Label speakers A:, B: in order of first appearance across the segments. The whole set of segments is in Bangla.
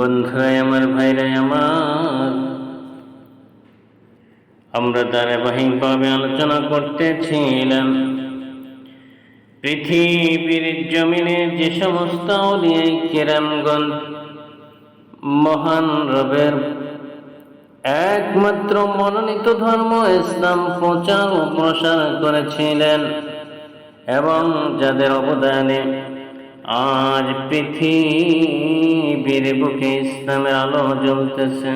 A: বন্ধুরাই আমার, ভাইরাই আমার। আমরা ধারাবাহিকভাবে আলোচনা করতেছিলাম। পৃথিবীর জমিনে যে সমস্ত কেরামগণ মহান রবের একমাত্র মনোনীত ধর্ম ইসলাম প্রচার ও প্রসার করেছিলেন এবং যাদের অবদানে আজ পৃথিবীর বুকে ইসলামের আলো জ্বলতেছে।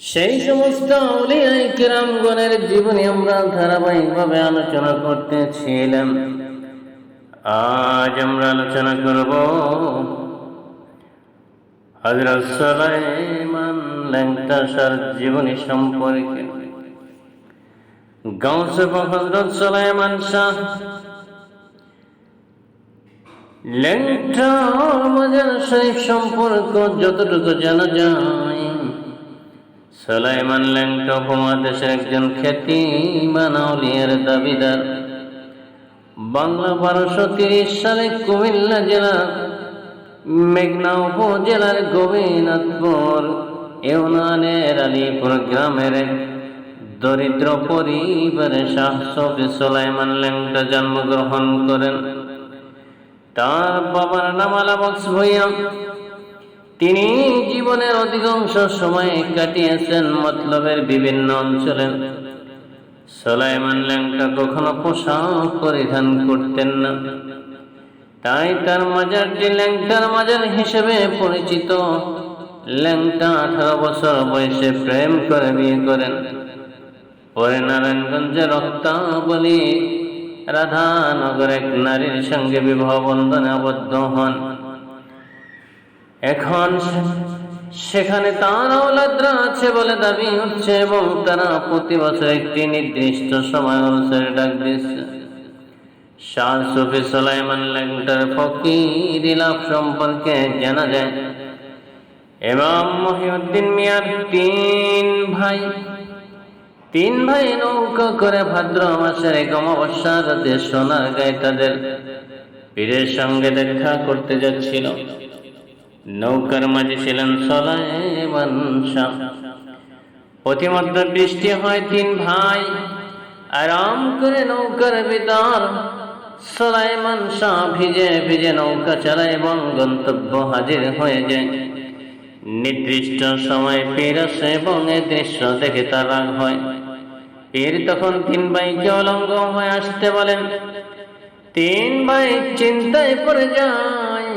A: সেই সমস্ত আউলিয়াই কিরামগণের জীবনী আমরা ধারাবাহিকভাবে আলোচনা করতেছিলাম। আজ আমরা আলোচনা করব হজরত সালাইমান ল্যাংটাসার জীবনী সম্পর্কে। গাউসে হজরত সালাইমান শাহ ল্যাংটা মজার শরীফ সম্পর্ক যতটুকু জানা যায়। সালাইমান ল্যাংটা উপমহাদেশের একজন খ্যাতিমান আউলিয়ার দাবিদার। বাংলা বারোশো তিরিশ সালে কুমিল্লা জেলা, মেঘনা উপজেলার গোবিনাথপুর, ইউনানের আলীপুর গ্রামের এক দরিদ্র পরিবারে শাহ সফি সোলাইমান ল্যাংটা জন্মগ্রহণ করেন। তার বাবার নাম আলাবক্স ভইয়া তিনি জীবনের অধিকাংশ সময় কাটিয়েছেন মতলবের বিভিন্ন অঞ্চলে। সোলাইমান ল্যাংটা কখনো পোশাক পরিধান করতেন না। তাই তার মাজারটি ল্যাংটার মাজার হিসেবে পরিচিত, ল্যাংটা আঠারো বছর বয়সে প্রেম করে বিয়ে করেন। পরে নারায়ণগঞ্জে রক্তাবলী রাধানগর এক নারীর সঙ্গে বিবাহ বন্ধনে আবদ্ধ হন। এখন সেখানে তার আওলাদরা আছে বলে দাবি হচ্ছে এবং তারা প্রতি বছর একটি নির্দিষ্ট সময় অনুসারে ডাক দিচ্ছে শাহ সুফি সালাইমান ল্যাংটার ফকির লাভ সম্পর্কে জানা যায়। এবং মহিউদ্দিন মিয়ার তিন ভাই তিন ভাই নৌকা করে ভাদ্র মাসের এক অমাবস্যা রাতে সোনার গায়ে তাদের পীরের সঙ্গে দেখা করতে যাচ্ছিল। নৌকার মাঝে ছিলেন সলাইমান বৃষ্টি হয় তিন ভাই। আরাম করে নৌকার ভিতর সলাইমান শাহ ভিজে ভিজে নৌকা চালায় এবং গন্তব্য হাজির হয়ে যায়। নির্দিষ্ট সময় পীর এবং দৃশ্য দেখে তার রাগ হয়। পীর তখন তিন ভাইকে অলঙ্গ হয়ে আসতে বলেন, তিন ভাই চিন্তায় পড়ে যায়।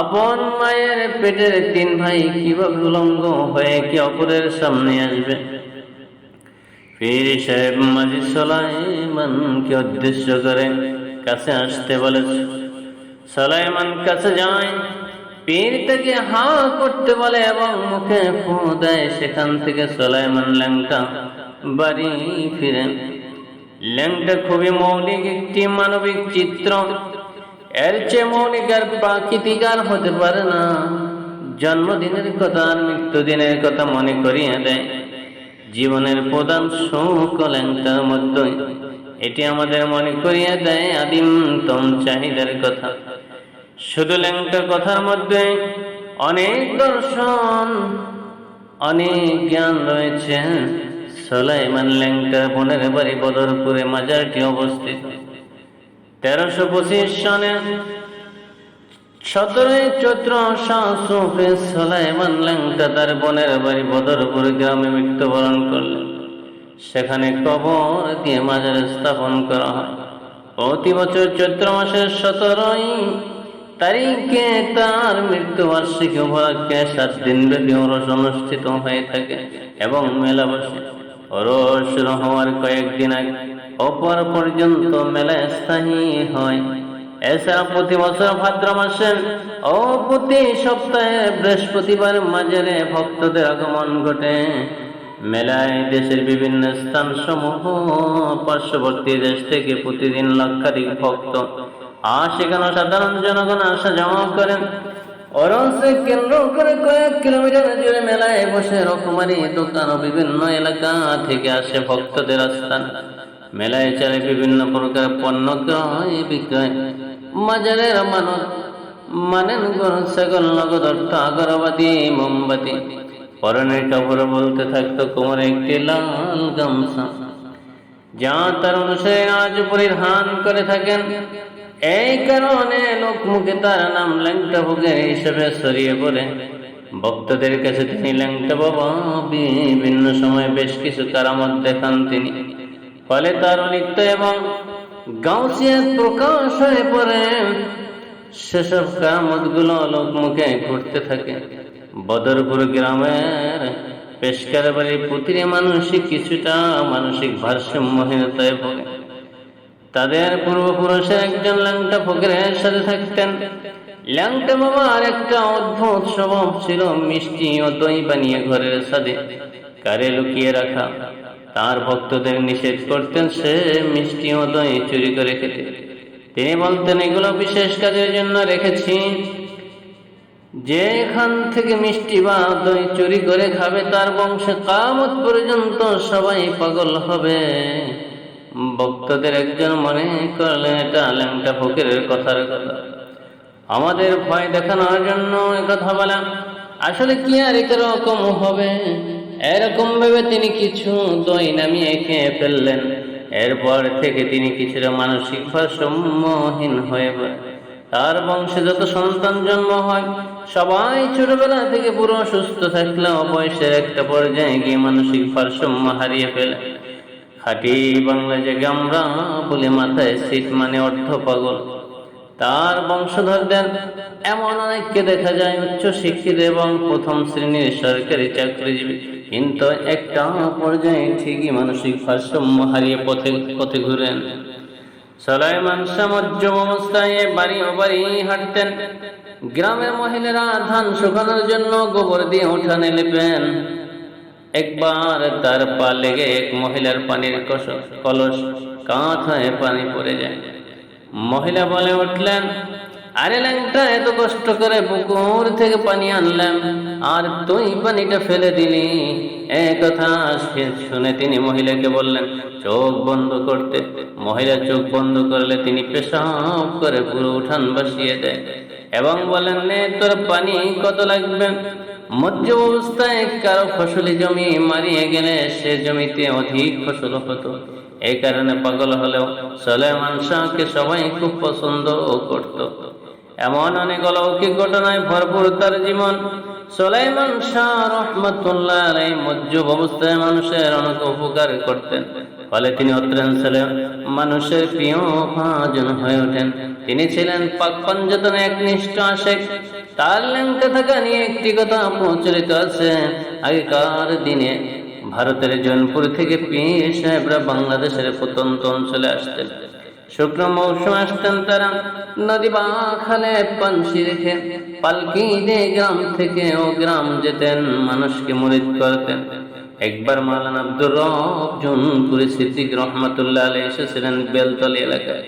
A: আপন মায়ের পেটের তিন ভাই কীভাবে উলঙ্গ হয়ে কি অপরের সামনে আসবে? পীর সাহেব মাঝি সলাইমানকে উদ্দেশ্য করে কাছে আসতে বলে, সলাইমান কাছে যায় পীর থেকে হা করতে বলে এবং মুখে ফু দেয়, সেখান থেকে সোলাইমান ল্যাংটা বাড়ি ফিরেন। ল্যাংটা খুবই মৌলিক একটি মানবিক চিত্র। এর চেয়ে মৌলিক আর প্রাকৃতিক আর হতে পারে না। জন্মদিনের কথা আর মৃত্যুদিনের কথা মনে করিয়ে দেয়। জীবনের প্রধান সুখ ল্যাংটার মধ্যে। এটি আমাদের মনে করিয়ে দেয় আদিমতম চাহিদার কথা। শুধু ল্যাংটা কথার মধ্যে অনেক দর্শন, অনেক জ্ঞান রয়েছে। সোলাইমান ল্যাংটার বোনের বাড়ি বদরপুরে মাজারটি অবস্থিত। তেরোশো পঁচিশ সনে সতেরোই চৈত্র শাহ সুফে সোলাইমান ল্যাংটা তার বোনের বাড়ি বদরপুর গ্রামে মৃত্যুবরণ করলেন। সেখানে কবর দিয়ে মাজার স্থাপন করা হয়। প্রতি বছর চৈত্র মাসের সতেরোই তারিখে তার মৃত্যু বার্ষিকী উপলক্ষে সাত দিন ব্যাপী ওরস অনুষ্ঠিত হয়ে থাকে এবং মেলা বসে ওরস হওয়ার কয়েকদিন আগে অপর পর্যন্ত মেলা স্থায়ী হয়। এছাড়া প্রতি বছর ভাদ্র মাসে ও প্রতি সপ্তাহে বৃহস্পতিবার মাঝারে ভক্তদের আগমন ঘটে। মেলায় দেশের বিভিন্ন স্থান সমূহ পার্শ্ববর্তী দেশ থেকে প্রতিদিন লক্ষাধিক ভক্ত আর সেখানে সাধারণ জনগণ আসা জমা করেন। অরসে কেন্দ্র করে কয়েক কিলোমিটার মেলায় দোকান ও বিভিন্ন এলাকা থেকে আসে ভক্তদের স্থান মেলায় বিভিন্ন পণ্য ক্রয়, বিক্রয়। মানেন মোমবাতি। পরনের কাপড় বলতে থাকতো কোমরে একটি লাল গামছা। যা তার অনুসারে আজ পরিধান করে থাকেন। এই কারণে লোক মুখে তার নাম ল্যাংটা ভোগের হিসেবে ছড়িয়ে পড়ে। ভক্তদের কাছে তিনি ল্যাংটা বাবা, বিভিন্ন সময় বেশ কিছু কারামত দেখান তিনি। ফলে তার অনিত্য এবং গাউসিয়াত প্রকাশ হয়ে পড়ে। সেসব কারামতগুলো লোক মুখে ঘুরতে থাকে। বদরপুর গ্রামের পেশকার বাড়ির প্রতিটি মানুষই কিছুটা মানসিক ভারসাম্যহীনতায় ভোগে। তাদের পূর্বপুরুষের একজন ল্যাংটা ফকিরের সাথে থাকতেন। ল্যাংটা বাবার একটা অদ্ভুত স্বভাব ছিল, মিষ্টি ও দই বানিয়ে ঘরের সাথে কারে লুকিয়ে রাখা। তার ভক্তদের নিষেধ করতেন সে মিষ্টি ও দই চুরি করে খেতে। তিনি বলতেন, এগুলো বিশেষ কাজের জন্য রেখেছি। যেখান থেকে মিষ্টি বা দই চুরি করে খাবে, তার বংশে কামত পর্যন্ত সবাই পাগল হবে। ভক্তদের একজন মনে করলেন, এটা ল্যাংটা ফকিরের কথার কথা। আমাদের ভয় দেখানোর জন্য কথা বলা আসলে কি আর এরকম হবে? এরকম ভেবে তিনি কিছু দই নামিয়ে খেয়ে ফেললেন। এরপর থেকে তিনি কিছুটা মানসিক ভারসাম্যহীন হয়ে তার বংশে যত সন্তান জন্ম হয়, সবাই ছোটবেলা থেকে পুরো সুস্থ থাকলেও বয়সের একটা পর্যায়ে গিয়ে মানসিক ভারসাম্য হারিয়ে ফেলে। খাটি বাংলা যে আমরা বলে মাথায় সিট মানে অর্থ পাগল। তার বংশধরদের এমন অনেককে দেখা যায় উচ্চ শিক্ষিত এবং প্রথম শ্রেণির সরকারি চাকরিজীবী। কিন্তু একটা পর্যায়ে ঠিকই মানসিক ভারসাম্য হারিয়ে পথে পথে ঘুরেন। সলাইমান সামজ্জ অবস্থায় বাড়ি বাড়ি হাঁটতেন। গ্রামের মহিলারা ধান শুকানোর জন্য গোবর দিয়ে উঠানে লেপেন। একবার তার পা লেগে এক মহিলার পানির কলস কাঁচ হয়ে পানি পড়ে যায়। মহিলা বলে উঠলেন, আরে ল্যাংটা, এত কষ্ট করে পুকুর থেকে পানি আনলাম আর তুই পানিটা ফেলে দিলি। এ কথা শুনে তিনি মহিলাকে বললেন, চোখ বন্ধ করতে। মহিলা চোখ বন্ধ করলে তিনি পেশাব করে পুরো উঠান বসিয়ে দেয় এবং বলেন, নে, তোর পানি কত লাগবে? মধ্য অবস্থায় কারও ফসলি জমি মারিয়ে গেলে সে জমিতে অধিক ফসল হতো। এই কারণে পাগল হলেও সলেমান শাহকে সবাই খুব পছন্দ করত। এমন অনেক অলৌকিক ঘটনায় ভরপুর তার জীবন। সোলাইমান শাহ রহমতুল্লাহ আলাই মজ্জ অবস্থায় মানুষের অনেক উপকার করতেন। ফলে তিনি অত্রাঞ্চলে মানুষের প্রিয় ভাজন হয়ে ওঠেন। তিনি ছিলেন পাক পঞ্জতন একনিষ্ঠ আশেক। তার ল্যাংটে থাকা নিয়ে একটি কথা প্রচলিত আছে। আগেকার দিনে ভারতের জৌনপুর থেকে পীর সাহেবরা বাংলাদেশের প্রত্যন্ত অঞ্চলে আসতেন। শুক্র মৌসুম আসতেন তারা। নদী বা খালে পানসি রেখে পালকি দিয়ে গ্রাম থেকে ও গ্রাম যেতেন। মানুষকে মরিদ করতেন। একবার মালান আব্দুর রব জুনপুরি সিদ্দিক রহমতুল্লাহ আলী এসেছিলেন বেলতলি এলাকায়।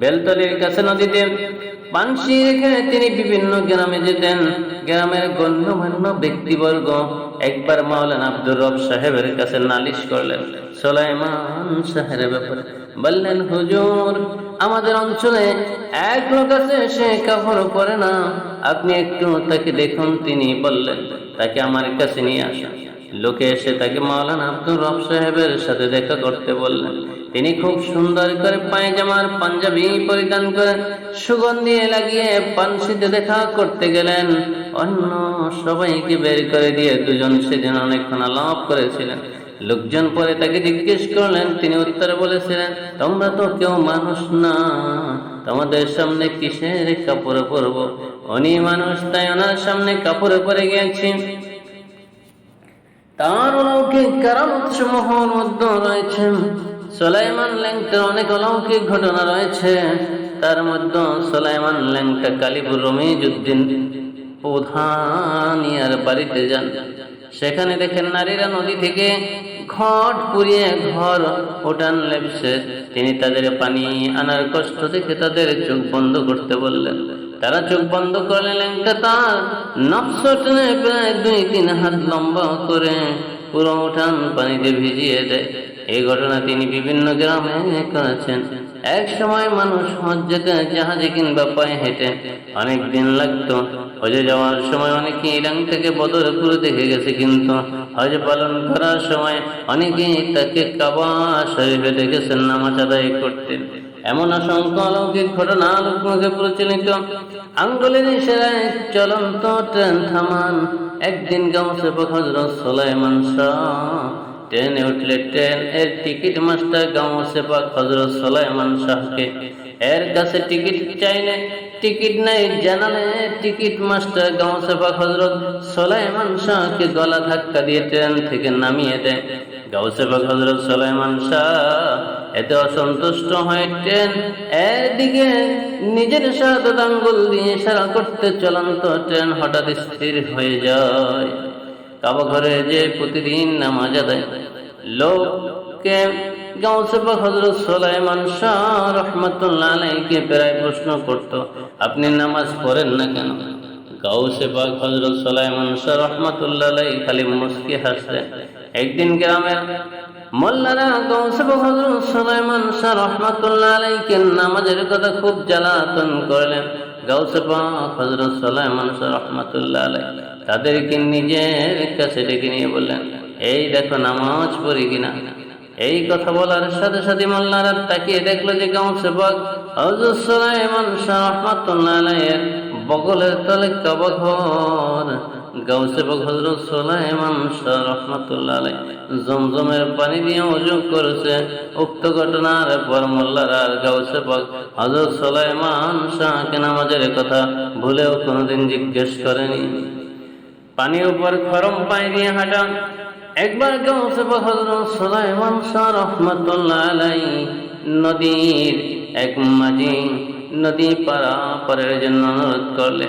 A: বেলতলির কাছে নদীতে পানসি রেখে তিনি বিভিন্ন গ্রামে যেতেন। গ্রামের গণ্যমান্য ব্যক্তিবর্গ একবার মাওলানা আব্দুর রব সাহেবের কাছে নালিশ করলেন, সোলাইমান সাহেবের ব্যাপারে বললেন, হুজুর, আমাদের অঞ্চলে এক লোক আছে, সে কাপড় পরে না। আপনি একটু তাকে দেখুন। তিনি বললেন, তাকে আমার কাছে নিয়ে আসেন। লোকে এসে তাকে মাওলানা আব্দুর রব সাহেবের সাথে দেখা করতে বললেন তিনি খুব সুন্দর করে পায়জামার পাঞ্জাবি পরিধান করে সুগন্ধি লাগিয়ে পানসিতে দেখা করতে গেলেন। অন্য সবাইকে বের করে দিয়ে দুজন সেদিন অনেকক্ষণ আলাপ করেছিলেন। লোকজন পরে তাকে জিজ্ঞেস করলেন, তিনি উত্তরে বলেছিলেন, তোমরা তো কেউ মানুষ না, তোমাদের সামনে কিসের কাপড় পরব? উনি মানুষ, তাই ওনার সামনে কাপড়ে পরে গিয়েছি। তার অলৌকিক কারামত সমূহের মধ্যে রয়েছে। সোলাইমান ল্যাংটার অনেক অলৌকিক ঘটনা রয়েছে। তার মধ্যে সোলাইমান ল্যাংটা কালীপুর রমিজুদ্দিন প্রধানিয়ার বাড়িতে যান। সেখানে দেখেন নারীরা নদী থেকে ঘট পুড়িয়ে ঘর ওঠান লেপসে তিনি তাদের পানি আনার কষ্ট দেখে তাদের চোখ বন্ধ করতে বললেন। তারা চোখ বন্ধ করলে ল্যাংটা তার নকশ প্রায় দুই তিন হাত লম্বা করে পুরো উঠান পানিতে ভিজিয়ে দেয়। এই ঘটনা তিনি বিভিন্ন গ্রামে করেছেন। এক সময় মানুষ হজ জাহাজে কিংবা পায়ে হেঁটে অনেক দিন লাগতো। হজে যাওয়ার সময় অনেকে ইরান থেকে বদরপুর দেখে গেছে কিন্তু হজ পালন করার সময় অনেকেই তাকে কাবা শরীফে দেখেছেন, নামাজ আদায় করতেন। এমন অসংখ্য অলৌকিক ঘটনা লোকমুখে প্রচলিত। আঙ্গুলের ইশারায় চলন্ত ট্রেন থামান। একদিন গাউসে হজরত সোলাইমান শাহ। ট্রেনে উঠলে ট্রেন এর টিকিট মাস্টার গাউসে পাক হজরত সোলাইমান শাহকে। এর কাছে টিকিট চাইলে টিকিট নাই জানালে টিকিট মাস্টার গাউসে পাক হজরত সোলাইমান শাহকে গলা ধাক্কা দিয়ে ট্রেন থেকে নামিয়ে দেয়। গাউসে পাক হজরত সোলাইমান শাহ এতে অসন্তুষ্ট এর নিজের চলন্ত ট্রেন হঠাৎ স্থির হয়ে যায়। ঘরে যে প্রতিদিন নামাজ আদায় লোককে গাউসে পাক হযরত সুলাইমান শাহ রাহমাতুল্লাহ আলাইহিকে প্রায় প্রশ্ন করত, আপনি নামাজ পড়েন না কেন? গাউসে পাক হযরত সুলাইমান শাহ রাহমাতুল্লাহ খালি মুস্কি হাসলেন। একদিন গ্রামের মোল্লারা গাউসে পাক হযরত সুলাইমান শাহ রাহমাতুল্লাহ আলাইহিকে নামাজের কথা খুব জ্বালাতন করলেন। গাউসে পাক হযরত সুলাইমান শাহ রাহমাতুল্লাহ আলাইহি তাদেরকে নিজের কাছে ডেকে নিয়ে বললেন, এই দেখো নামাজ পড়ি কিনা? এই কথা বলার সাথে সাথে মোল্লারা তাকিয়ে দেখল যে গাউসে পাক হযরত সুলাইমান শাহ রাহমাতুল্লাহ আলাইহির বগলের তলে কাবা ঘর গাউসে পাক হযরত সুলাইমান শাহ রাহমাতুল্লাহ জমজমের পানি দিয়ে ওযু করেছে। উক্ত ঘটনার পর মোল্লারা আর গাউসে পাক হযরত সুলাইমান শাহকে নামাজের কথা ভুলেও কোনোদিন জিজ্ঞেস করেনি। পানির উপর খরম পানি দিয়ে হাঁটা একবার গাউসে পাক হযরত সুলাইমান শাহ রাহমাতুল্লাহ আলাইহি নদীর এক মাঝি নদী পারাপারের জন্য অনুরোধ করলে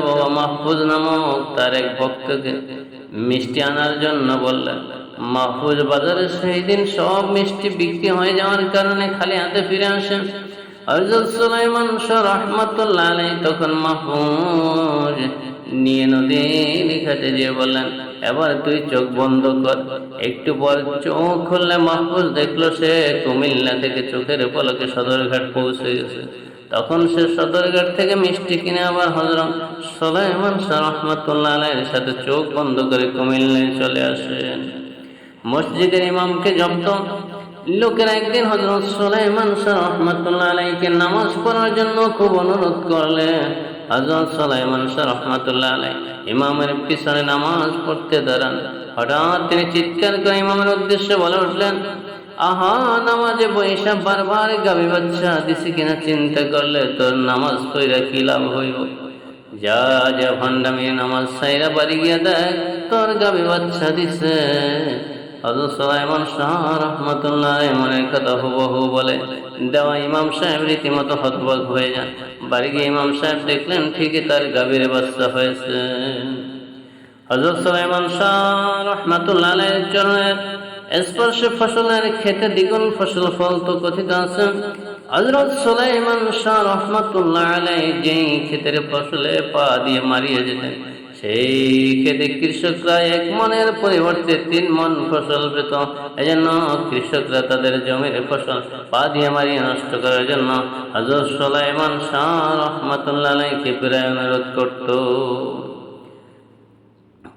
A: বাবা মাহফুজ নামক মিষ্টি আনার জন্য মাহফুজ বাজারে সব মিষ্টি বিক্রি যাওয়ার কারণে খালি হাতে ফিরে তখন মাহফুজ নিয়ে নদীর ঘাটে যেয়ে বললেন, এবার তুই চোখ বন্ধ কর। একটু পর চোখ খুললে মাহফুজ দেখল সে কুমিল্লা থেকে চোখের পলকে সদরঘাট পৌঁছে গেছে। তখন সে সদরঘাট থেকে মিষ্টি কিনে আবার হজরত সোলাইমান শাহ আলাইয়ের সাথে চোখ বন্ধ করে কুমিল্লায় চলে আসেন। মসজিদের ইমামকে জব্দ। লোকেরা একদিন হজরত সোলাইমান শাহ রহমতুল্লাহ আলাইকে নামাজ পড়ার জন্য খুব অনুরোধ করলে হজরত সোলাইমান রহমতুল্লাহ আলাই ইমামের পিছনে নামাজ পড়তে দাঁড়ান। হঠাৎ তিনি চিৎকার করে ইমামের উদ্দেশ্যে বলে উঠলেন, আহা, নামাজে বৈশা বারবার গাবি বাচ্চা, দিছি কিনা চিন্তা করলে তোর নামাজ কইরা কি লাভ হইব? যা যা ভণ্ডামি নামাজ সাইরা বাড়ি গিয়া দেখ, তোর গাবি বাচ্চা দিছে। হজরত কথা বলে, দেওয়া সাহেব রীতিমতো হয়ে বাড়ি গিয়ে ইমাম সাহেব দেখলেন ঠিকই তার বাচ্চা হয়েছে। হজরত ফসলের খেতে দ্বিগুণ ফসল ফল তো কথিত আছে। হজরত সুলাইমান শাহ রহমতুল্লাহ আলাই যেই ক্ষেতের ফসলে পা দিয়ে মারিয়ে যেতেন সেই ক্ষেতে কৃষকরা এক মনের পরিবর্তে তিন মন ফসল পেত। এজন্য কৃষকরা তাদের জমির ফসল পা দিয়ে মারিয়ে নষ্ট করার জন্য হজরত সোলাইমান শাহ রহমতুল্লাহ আলাইকে প্রায় অনুরোধ করত।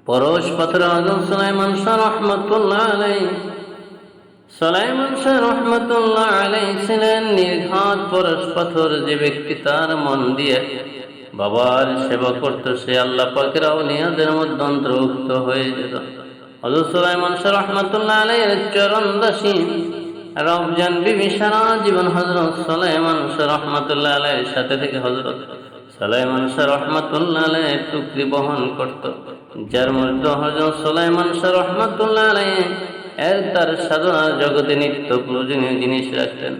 A: পরশ পাথর হজরত সোলাইমান শাহ রহমতুল্লাহ আলাই সালাইমান শাহ রহমতুল্লাহ আলাই ছিলেন নির্ঘাত পরশ পাথর যে ব্যক্তি তার মন দিয়ে বাবার সেবা করত সে আল্লাহ পাকের আউলিয়াদের মধ্যে অন্তর্ভুক্ত হয়ে যেত। হজরত সুলাইমান শাহ রহমতুল্লাহ আলাইয়ের চরণ দাসী রমজান বিবি জীবন হজরত সুলাইমান শাহ রহমতুল্লাহ আলাইয়ের সাথে থেকে হজরত সুলাইমান শাহ রহমতুল্লাহ আলাইয়ের টুকরি বহন করত। যার মধ্যে হজরত সুলাইমান শাহ রহমতুল্লাহ আলাইয়ে এর তার সাধনার জগতে নিত্য প্রয়োজনীয় জিনিস রাখতেন।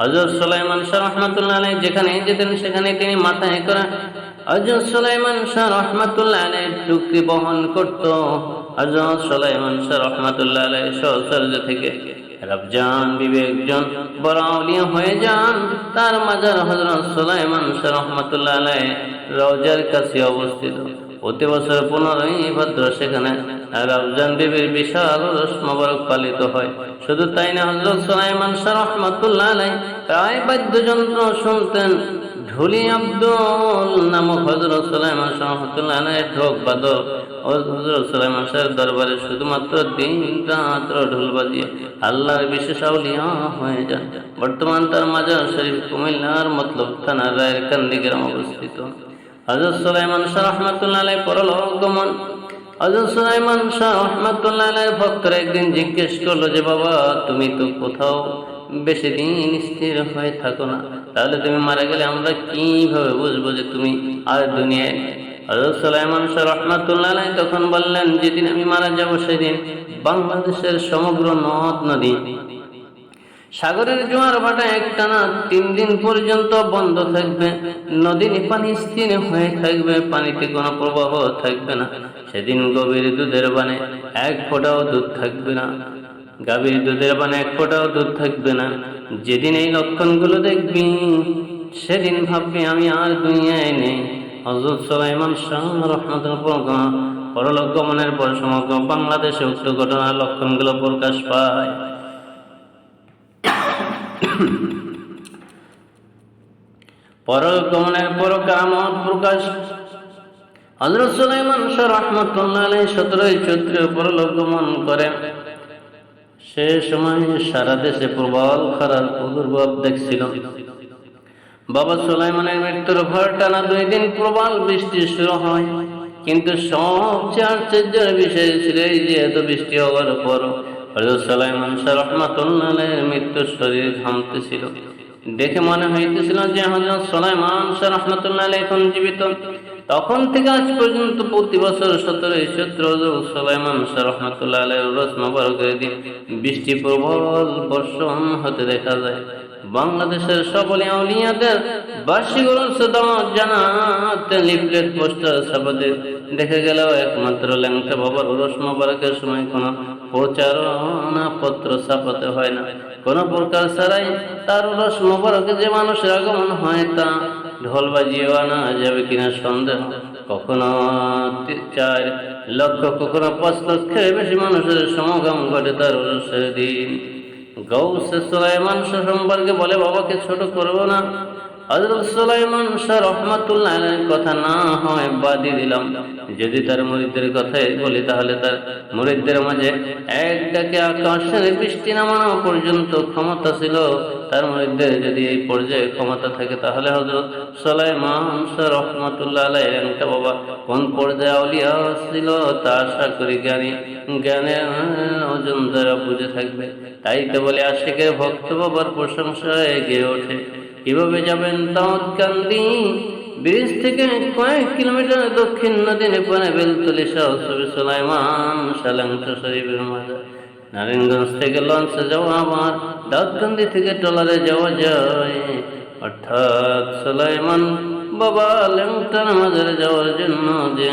A: হজরত সুলাইমান শাহ রহমতুল্লাহ আলাই যেখানে যেতেন, সেখানে তিনি মাথায় করে হজরত সুলাইমান শাহ রহমতুল্লাহ আলাই টুকরি বহন করত। হজরত সুলাইমান শাহ রহমতুল্লাহ আলাই সহচর্য থেকে রবজান বিবেকজন, বড় আউলিয়া হয়ে যান। তার মাজার হজরত সুলাইমান শাহ রহমতুল্লাহ আলাই রওজার কাছে অবস্থিত। প্রতি বছর পুনরায় ভদ্র সেখানে রমজান বিবির বিশাল মোবারক পালিত হয়। শুধু তাই না হজরত সুলাইমান শাহ রহমতুল্লাহ আলাই প্রায় বাদ্যযন্ত্র শুনতেন। ঢুলি আব্দুল নামক হজরত সুলাইমান শাহ রহমতুল্লাহ আলাই ঢোক বাদক। হজরত সুলাইমান শাহের দরবারে শুধুমাত্র দিন রাত ঢোল বাজিয়ে আল্লাহর বিশেষ আউলিয়া হয়ে যান। বর্তমান তার মাজার শরীফ কুমিল্লার মতলব থানার রায়ের কান্দি গ্রাম অবস্থিত। হজরত সুলাইমান শাহ রহমতুল্লাহ আলাই পরলোক গমন হজরত সুলাইমান শাহ রহমতুল্লাহ ভক্তরা একদিন জিজ্ঞেস করল যে, বাবা, তুমি তো কোথাও বেশি দিন স্থির হয়ে থাকো না তাহলে তুমি মারা গেলে আমরা কীভাবে বুঝব যে তুমি আর দুনিয়ায়? হজরত সুলাইমান শাহ রহমতুল্লাহ তখন বললেন, যেদিন আমি মারা যাব সেদিন বাংলাদেশের সমগ্র নদ নদী সাগরের জোয়ার ভাটা একটানা তিন দিন পর্যন্ত বন্ধ থাকবে। নদীর পানি স্থির হয়ে থাকবে, পানিতে কোনো প্রবাহ থাকবে না। সেদিন গভীর দুধের বানে এক ফোঁটাও দুধ থাকবে না। গাভীর দুধের বানে এক ফোঁটাও দুধ থাকবে না। যেদিন এই লক্ষণগুলো দেখবি, সেদিন ভাববি, আমি আর দুনিয়ায় নেই। হজরত সুলাইমান শাহ রহমতুল্লাহ পরলোক গমনের পর সমগ্র বাংলাদেশে উক্ত ঘটনার লক্ষণগুলো প্রকাশ পায়। পরগমনের পর কামত প্রকাশ। সতেরোই চৈত্র পরলোক গমন করেন সে সময় সারা দেশে প্রবল খরার প্রাদুর্ভাব দেখছিল। বাবা সুলাইমানের মৃত্যুর ভর টানা দুই দিন প্রবল বৃষ্টি শুরু হয়। কিন্তু সবচেয়ে আশ্চর্যের বিষয় ছিল এই যে এত বৃষ্টি হওয়ার পর হজরত সুলাইমান শাহ রহমতুল্লাহ আলাইয়ের মৃত্যুর শরীর ঘামতেছিল দেখে মনে হইতেছিল যে হজরত সালাইমান শাহ রহমতুল্লাহ এখন জীবিত। তখন থেকে আজ পর্যন্ত প্রতি বছর সতেরোই চৈত্র হজরত সুলাইমান শাহ রহমতুল্লাহ আলহ রস দিন বৃষ্টি প্রবল বর্ষণ হতে দেখা যায়। বাংলাদেশের সকলে আউলিয়াদের বার্ষিক জানাতে লিফলেট পোস্টার ছাপাতে দেখে গেল, একমাত্র ল্যাংটা বাবার উরস মোবারকের সময় কোনো প্রচারণা পত্র ছাপাতে হয় না। কোনো প্রকার ছাড়াই তার উরস মোবারকে যে মানুষের আগমন হয় তা ঢোল বাজিয়ে আনা যাবে কিনা সন্দেহ। কখনো চার লক্ষ, কখনো পাঁচ লক্ষের বেশি মানুষের সমাগম ঘটে তার উরসের দিন। গৌসে মানুষ সম্পর্কে বলে বাবাকে ছোট করব না। হজরত সুলাইমান শাহ রহমাতুল্লাহ কথা না হয় বাদই দিলাম। যদি তার বলি, তাহলে তার মাঝে পর্যন্ত ক্ষমতা ছিল। তার যদি এই ক্ষমতা থাকে, তাহলে একটা বাবা কোন ছিল? তা আশা করি জ্ঞানী, জ্ঞানের ওজন দ্বারা বুঝে থাকবে। তাই তো বলে, আশিকের ভক্ত বাবার প্রশংসায় ওঠে। কীভাবে যাবেন তামৎকান্দি ব্রিজ থেকে কয়েক কিলোমিটার দক্ষিণ নদী নেপানে বেলতলি সহসবি সুলাইমান সালাংশ শরীফের মাঝে। নারায়ণগঞ্জ থেকে লঞ্চে যাওয়া আবার দাউদকান্দি থেকে ট্রলারে যাওয়া যায়। অর্থাৎ সুলাইমান বাবা লেংটার মাজারে যাওয়ার জন্য যে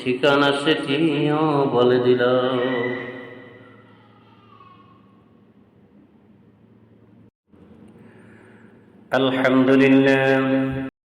A: ঠিকানা সেটিও বলে দিল। الحمد لله.